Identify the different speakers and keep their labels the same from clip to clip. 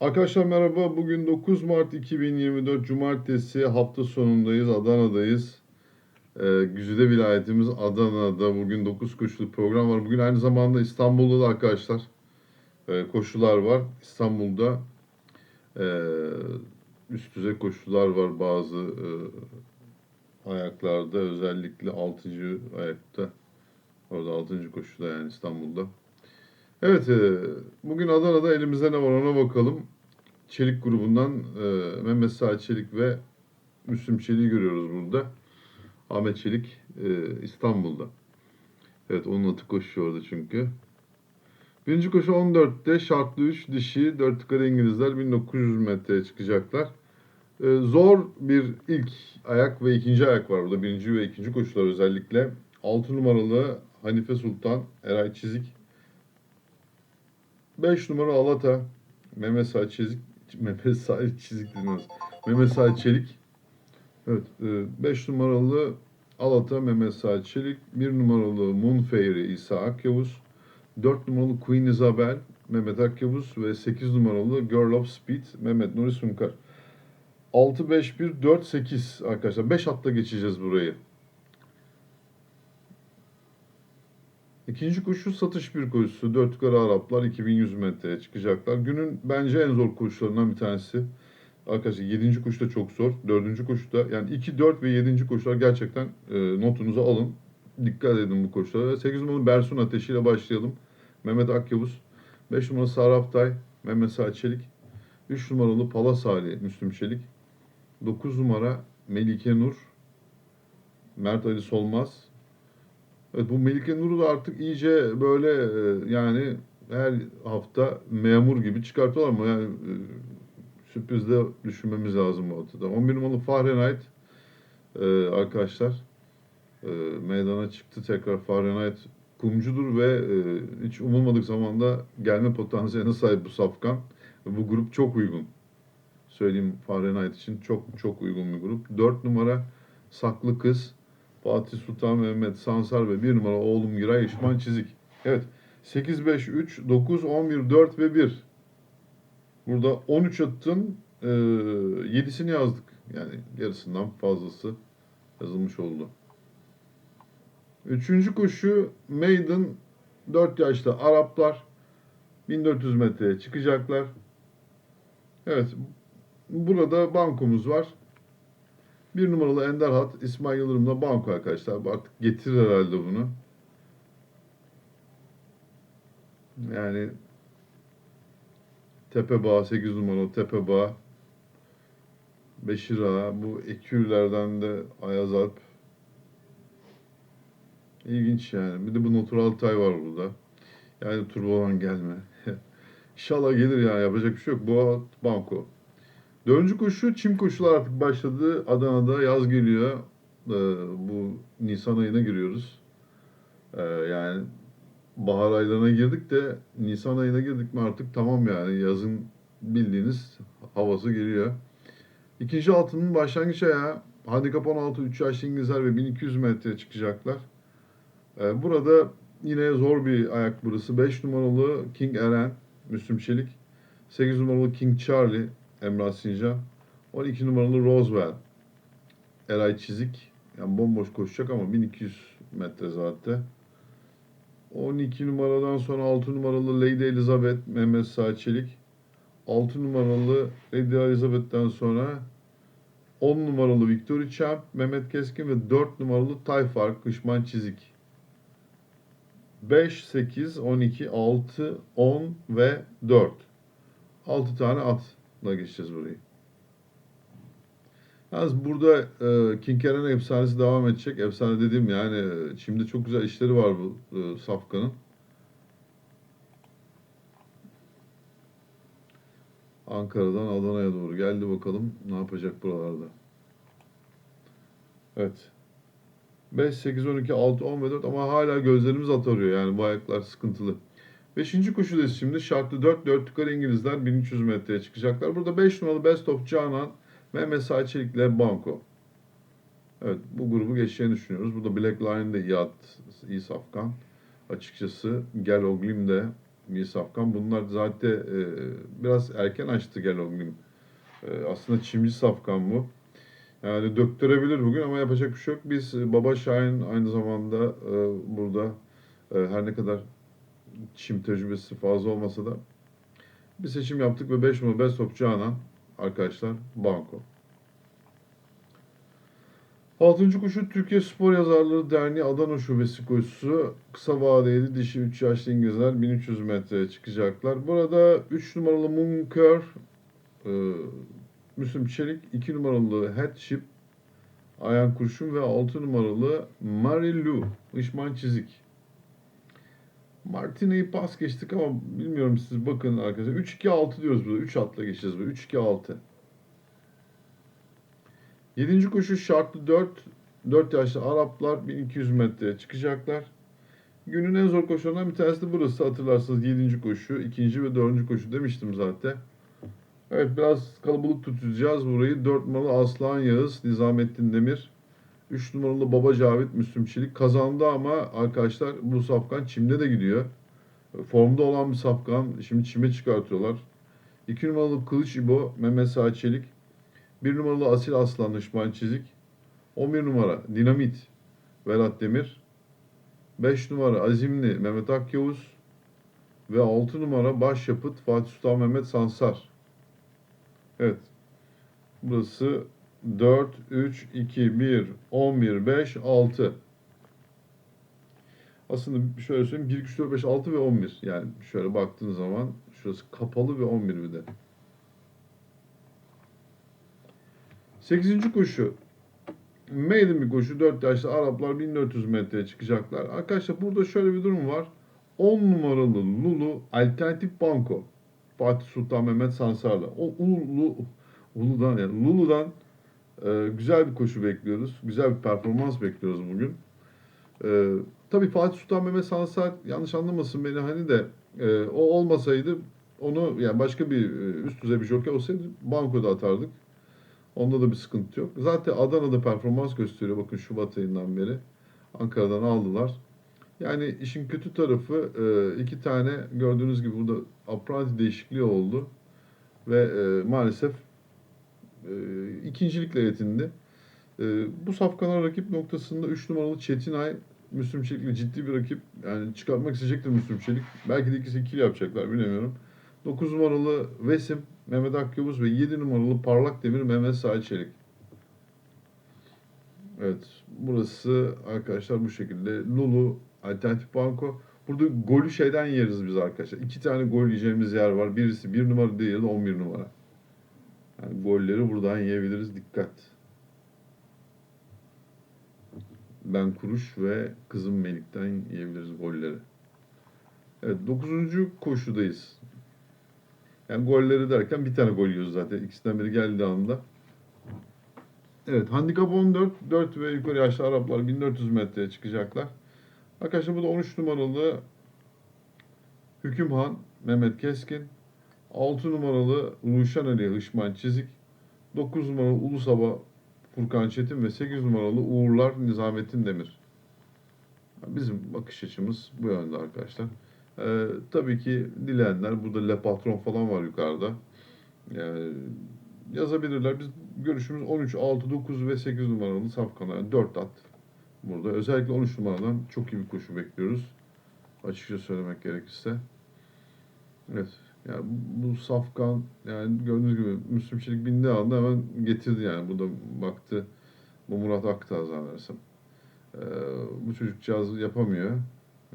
Speaker 1: Arkadaşlar merhaba. Bugün 9 Mart 2024 Cumartesi hafta sonundayız. Adana'dayız. Ee, Güzide vilayetimiz Adana'da bugün 9 koşulu program var. Bugün aynı zamanda İstanbul'da da arkadaşlar e, koşular var. İstanbul'da e, üst düzey koşular var bazı e, ayaklarda. Özellikle 6. ayakta. Orada 6. koşuda yani İstanbul'da. Evet, e, bugün Adana'da elimizde ne var ona bakalım. Çelik grubundan e, Mehmet Sağ Çelik ve Müslüm Çelik'i görüyoruz burada. Ahmet Çelik e, İstanbul'da. Evet, onun atı koşuyor orada çünkü. Birinci koşu 14'te şartlı 3 dişi 4 yukarı İngilizler 1900 metreye çıkacaklar. Zor bir ilk ayak ve ikinci ayak var burada. Birinci ve ikinci koşular özellikle. 6 numaralı Hanife Sultan, Eray Çizik 5 numara Alata. Mehmet Sağ Çizik. Mehmet Sağ Çizik dediniz. Mehmet Sağ Çelik. Evet. 5 numaralı Alata Mehmet Sağ Çelik. 1 numaralı Moon Fairy İsa Akyavuz. 4 numaralı Queen Isabel Mehmet Akyavuz ve 8 numaralı Girl of Speed Mehmet Nuri Sunkar. 6 5 1 4 8 arkadaşlar. 5 hatta geçeceğiz burayı. İkinci koşu satış bir koşusu. Dört yukarı Araplar 2100 metreye çıkacaklar. Günün bence en zor koşularından bir tanesi. Arkadaşlar 7. koşu da çok zor. 4. koşuda yani 2, 4 ve 7. koşular gerçekten e, notunuzu alın. Dikkat edin bu koşulara. 8 numaralı Bersun Ateşi ile başlayalım. Mehmet Akyavuz. 5 numaralı Saraftay. Mehmet Sağ Çelik. 3 numaralı Palas Ali Müslüm Çelik. 9 numara Melike Nur. Mert Ali Solmaz. Evet, bu Melike Nur'u da artık iyice böyle e, yani her hafta memur gibi çıkartıyorlar ama yani e, sürprizde düşünmemiz lazım bu ortada. 11 numaralı Fahrenheit e, arkadaşlar meydana çıktı tekrar Fahrenheit kumcudur ve hiç umulmadık zamanda gelme potansiyeline sahip bu safkan. Bu grup çok uygun. Söyleyeyim Fahrenheit için çok çok uygun bir grup. 4 numara Saklı Kız. Fatih Sultan Mehmet Sansar ve 1 numara oğlum Giray İşman Çizik. Evet. 8, 5, 3, 9, 11, 4 ve 1. Burada 13 attın. E, 7'sini yazdık. Yani yarısından fazlası yazılmış oldu. Üçüncü koşu Maiden 4 yaşta Araplar 1400 metreye çıkacaklar. Evet. Burada bankomuz var. Bir numaralı Ender Hat İsmail Yıldırım'la banko arkadaşlar. Artık getirir herhalde bunu. Yani Tepe Bağ 8 numaralı Tepe Bağ Beşir Ağa bu ekürlerden de Ayaz Alp İlginç yani. Bir de bu Natural Tay var burada. Yani turbodan gelme. İnşallah gelir yani yapacak bir şey yok. Bu banko. Dördüncü koşu çim koşular artık başladı. Adana'da yaz geliyor. Ee, bu Nisan ayına giriyoruz. Ee, yani bahar aylarına girdik de Nisan ayına girdik mi artık tamam yani yazın bildiğiniz havası geliyor. İkinci altının başlangıç ayağı handikap 16 3 yaşlı İngilizler ve 1200 metre çıkacaklar. Ee, burada yine zor bir ayak burası. 5 numaralı King Eren, Müslüm Çelik. 8 numaralı King Charlie, Emrah Sincan. 12 numaralı Roswell. Eray Çizik. Yani bomboş koşacak ama 1200 metre zaten. 12 numaradan sonra 6 numaralı Lady Elizabeth Mehmet Sağ Çelik. 6 numaralı Lady Elizabeth'ten sonra 10 numaralı Victory Champ Mehmet Keskin ve 4 numaralı Tayfar Kışman Çizik. 5, 8, 12, 6, 10 ve 4. 6 tane atla geçeceğiz burayı. Yalnız burada e, King efsanesi devam edecek. Efsane dediğim yani e, şimdi çok güzel işleri var bu e, Safkan'ın. Ankara'dan Adana'ya doğru geldi bakalım ne yapacak buralarda. Evet. 5, 8, 12, 6, 10 ve 4 ama hala gözlerimiz atarıyor yani bu ayaklar sıkıntılı. Beşinci koşudayız şimdi. Şartlı 4, 4 yukarı İngilizler 1300 metreye çıkacaklar. Burada 5 numaralı Best of Canan, Mehmet Sağ Çelik'le Banko. Evet bu grubu geçeceğini düşünüyoruz. Burada Black Lion de iyi at, iyi safkan. Açıkçası Gel Oglim de bir safkan. Bunlar zaten e, biraz erken açtı gel o gün. E, aslında çimci safkan bu. Yani döktürebilir bugün ama yapacak bir şey yok. Biz Baba Şahin aynı zamanda e, burada e, her ne kadar çim tecrübesi fazla olmasa da bir seçim yaptık ve 5 numara Best of Canan arkadaşlar Banko. Altıncı kuşu Türkiye Spor Yazarları Derneği Adana Şubesi koşusu. Kısa vadeli dişi 3 yaşlı İngilizler 1300 metreye çıkacaklar. Burada 3 numaralı Munker, e, Müslüm Çelik, 2 numaralı Headship, Ayan Kurşun ve 6 numaralı Marilu, Işman Çizik. Martina'yı pas geçtik ama bilmiyorum siz bakın arkadaşlar. 3-2-6 diyoruz burada. 3 atla geçeceğiz burada. 3-2-6. Yedinci koşu şartlı 4. 4 yaşlı Araplar 1200 metreye çıkacaklar. Günün en zor koşularından bir tanesi de burası hatırlarsanız 7. koşu, 2. ve 4. koşu demiştim zaten. Evet biraz kalabalık tutacağız burayı. 4 numaralı Aslan Yağız, Nizamettin Demir. 3 numaralı Baba Cavit Müslüm Çelik kazandı ama arkadaşlar bu safkan çimde de gidiyor. Formda olan bir safkan şimdi çime çıkartıyorlar. 2 numaralı Kılıç İbo Mehmet Sağ Çelik. 1 numaralı Asil Aslan İsmail Çizik. 11 numara Dinamit Velat Demir. 5 numara Azimli Mehmet Akyavuz. Ve 6 numara Başyapıt Fatih Sultan Mehmet Sansar. Evet. Burası 4, 3, 2, 1, 11, 5, 6. Aslında şöyle söyleyeyim 1, 2, 3, 4, 5, 6 ve 11. Yani şöyle baktığın zaman şurası kapalı ve 11 bir de. 8. koşu. Maiden bir koşu. 4 yaşlı Araplar 1400 metreye çıkacaklar. Arkadaşlar burada şöyle bir durum var. 10 numaralı Lulu Alternatif Banko. Fatih Sultan Mehmet Sansar'la. O Ulu, Ulu'dan yani Lulu'dan e, güzel bir koşu bekliyoruz. Güzel bir performans bekliyoruz bugün. E, tabii Fatih Sultan Mehmet Sansar yanlış anlamasın beni hani de e, o olmasaydı onu yani başka bir e, üst düzey bir jockey olsaydı bankoda atardık. Onda da bir sıkıntı yok. Zaten Adana'da performans gösteriyor. Bakın Şubat ayından beri. Ankara'dan aldılar. Yani işin kötü tarafı e, iki tane gördüğünüz gibi burada apprenti değişikliği oldu. Ve e, maalesef ikincilikle yetindi. E, bu safkanlar rakip noktasında 3 numaralı Çetinay Müslüm Çelik'le ciddi bir rakip. Yani çıkartmak isteyecektir Müslüm Çelik. Belki de ikisi ikili yapacaklar bilemiyorum. 9 numaralı Vesim Mehmet Akyavuz ve 7 numaralı Parlak Demir Mehmet Sağ Çelik. Evet, burası arkadaşlar bu şekilde. Lulu, Alternatif Banko. Burada golü şeyden yeriz biz arkadaşlar. İki tane gol yiyeceğimiz yer var. Birisi 1 numara, diğeri de 11 numara. Yani golleri buradan yiyebiliriz. Dikkat. Ben Kuruş ve kızım Melik'ten yiyebiliriz golleri. Evet, 9. koşudayız. Yani golleri derken bir tane gol yiyoruz zaten. İkisinden biri geldiği anda. Evet, handikap 14. 4 ve yukarı yaşlı Araplar 1400 metreye çıkacaklar. Arkadaşlar burada 13 numaralı Hükümhan Mehmet Keskin. 6 numaralı Ruşen Ali Hışman Çizik. 9 numaralı Ulusaba Furkan Çetin ve 8 numaralı Uğurlar Nizamettin Demir. Bizim bakış açımız bu yönde arkadaşlar. Ee, tabii ki dileyenler burada Le Patron falan var yukarıda. Yani yazabilirler. Biz görüşümüz 13, 6, 9 ve 8 numaralı safkanlar. Yani 4 at burada. Özellikle 13 numaradan çok iyi bir koşu bekliyoruz. Açıkça söylemek gerekirse. Evet. Yani bu safkan yani gördüğünüz gibi Müslüm Çelik bindiği anda hemen getirdi yani. Bu da baktı. Bu Murat Aktağ zannedersem. Ee, bu çocukcağız yapamıyor.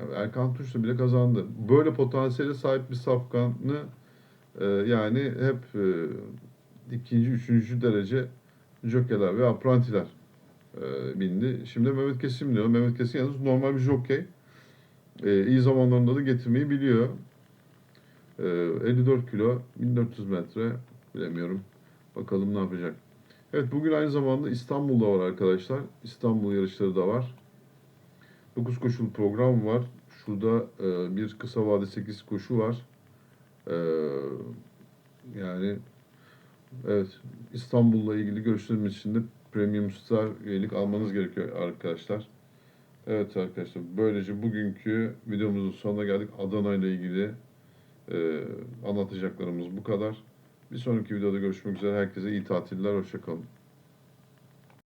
Speaker 1: Yani Erkan Tuşla bile kazandı. Böyle potansiyele sahip bir safkanı e, yani hep e, ikinci, üçüncü derece jockeyler ve aprantiler e, bindi. Şimdi Mehmet Kesim diyor. Mehmet Kesim yalnız normal bir jockey. E, iyi zamanlarında da getirmeyi biliyor. E, 54 kilo, 1400 metre bilemiyorum. Bakalım ne yapacak. Evet bugün aynı zamanda İstanbul'da var arkadaşlar. İstanbul yarışları da var. 9 koşulu program var. Şurada e, bir kısa vade 8 koşu var. E, yani evet İstanbul'la ilgili görüşlerimiz için de Premium Star üyelik almanız gerekiyor arkadaşlar. Evet arkadaşlar böylece bugünkü videomuzun sonuna geldik. Adana ile ilgili Ee, anlatacaklarımız bu kadar. Bir sonraki videoda görüşmek üzere. Herkese iyi tatiller. Hoşçakalın.